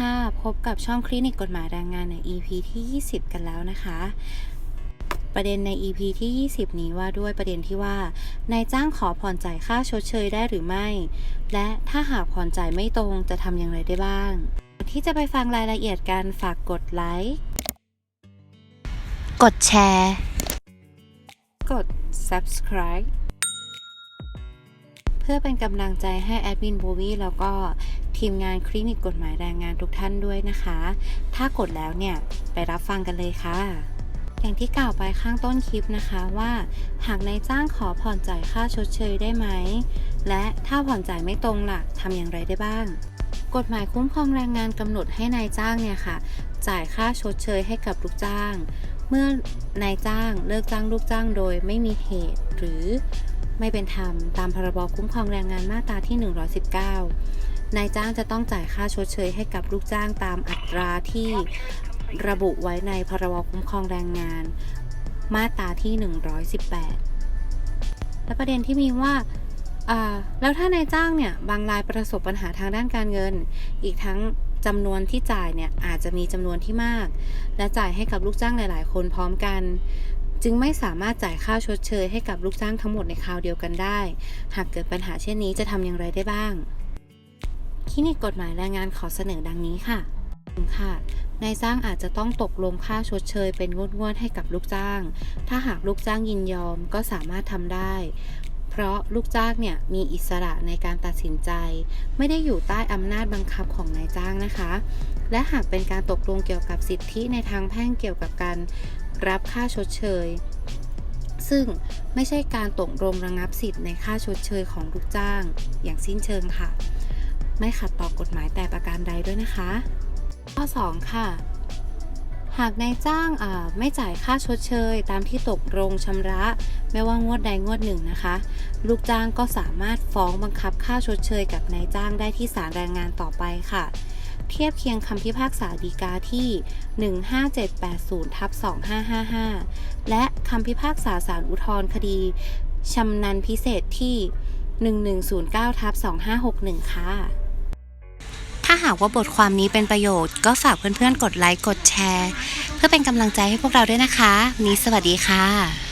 ค่ะ พบกับช่องคลินิกกฎหมายแรงงานใน EP ที่ 20 กันแล้วนะคะ ประเด็นใน EP ที่ 20 นี้ว่าด้วยประเด็นที่ว่านายจ้างขอผ่อนจ่ายค่าชดเชยได้หรือไม่ และถ้าหากผ่อนจ่ายไม่ตรงจะทำอย่างไรได้บ้าง ที่จะไปฟังรายละเอียดกันฝากกดไลค์กดแชร์ กด subscribe เพื่อเป็นกำลังใจให้แอดมินโบวี่แล้วก็ ทีมงานคลินิกกฎหมายแรงงานทุกท่านด้วยนะคะ ถ้ากดแล้วเนี่ยไปรับฟังกันเลยค่ะ อย่างที่กล่าวไปข้างต้นคลิปนะคะว่า หากนายจ้างขอผ่อนจ่ายค่าชดเชยได้ไหม และถ้าผ่อนจ่ายไม่ตรงล่ะทำอย่างไรได้บ้าง กฎหมายคุ้มครองแรงงานกำหนดให้นายจ้างเนี่ยค่ะ จ่ายค่าชดเชยให้กับลูกจ้าง เมื่อนายจ้างเลิกจ้างลูกจ้างโดยไม่มีเหตุหรือไม่เป็นธรรมตามพรบคุ้มครองแรงงานมาตราที่ 119 นายจ้างจะต้องจ่ายค่าชดเชยให้กับลูกจ้างตามอัตราที่ระบุไว้ในพรบคุ้มครองแรงงาน มาตราที่ 118 และประเด็นที่มีว่าแล้วถ้านายจ้างเนี่ยบางรายประสบปัญหาทางด้านการเงิน อีกทั้งจำนวนที่จ่ายเนี่ยอาจจะมีจำนวนที่มาก และจ่ายให้กับลูกจ้างหลาย ๆ คนพร้อมกัน จึงไม่สามารถจ่ายค่าชดเชยให้กับลูกจ้างทั้งหมดในคราวเดียวกันได้ หากเกิดปัญหาเช่นนี้จะทำอย่างไรได้บ้าง คลินิกกฎหมายแรงงานขอเสนอดังนี้ค่ะค่ะนายจ้างอาจจะต้องตกลงค่าชดเชยเป็นงวดๆให้กับลูกจ้าง ถ้าหากลูกจ้างยินยอมก็สามารถทำได้ เพราะลูกจ้างเนี่ยมีอิสระในการตัดสินใจ ไม่ได้อยู่ใต้อำนาจบังคับของนายจ้างนะคะ และหากเป็นการตกลงเกี่ยวกับสิทธิในทางแพ่งเกี่ยวกับการรับค่าชดเชย ซึ่งไม่ใช่การตกลงระงับสิทธิ์ในค่าชดเชยของลูกจ้าง อย่างสิ้นเชิงค่ะ ไม่ขัดต่อกฎหมายแต่ประการใดด้วยนะคะ ข้อ 2 ค่ะ หากนายจ้างไม่จ่ายค่าชดเชย ตามที่ตกลงชำระ ไม่ว่างวดใดงวดหนึ่งนะคะ ลูกจ้างก็สามารถฟ้องบังคับค่าชดเชยกับนายจ้างได้ที่ศาลแรงงานต่อไปค่ะเทียบเคียงคำพิพากษาฎีกาที่ 15780ทับ2555 และคำพิพากษาศาลอุทธรณ์คดีชำนันพิเศษที่ 1109ทับ2561 ค่ะ ถ้าหากว่าบทความนี้เป็นประโยชน์ ก็ฝากเพื่อนๆ กดไลค์ กดแชร์ เพื่อเป็นกำลังใจให้พวกเราด้วยนะคะ นี้สวัสดีค่ะ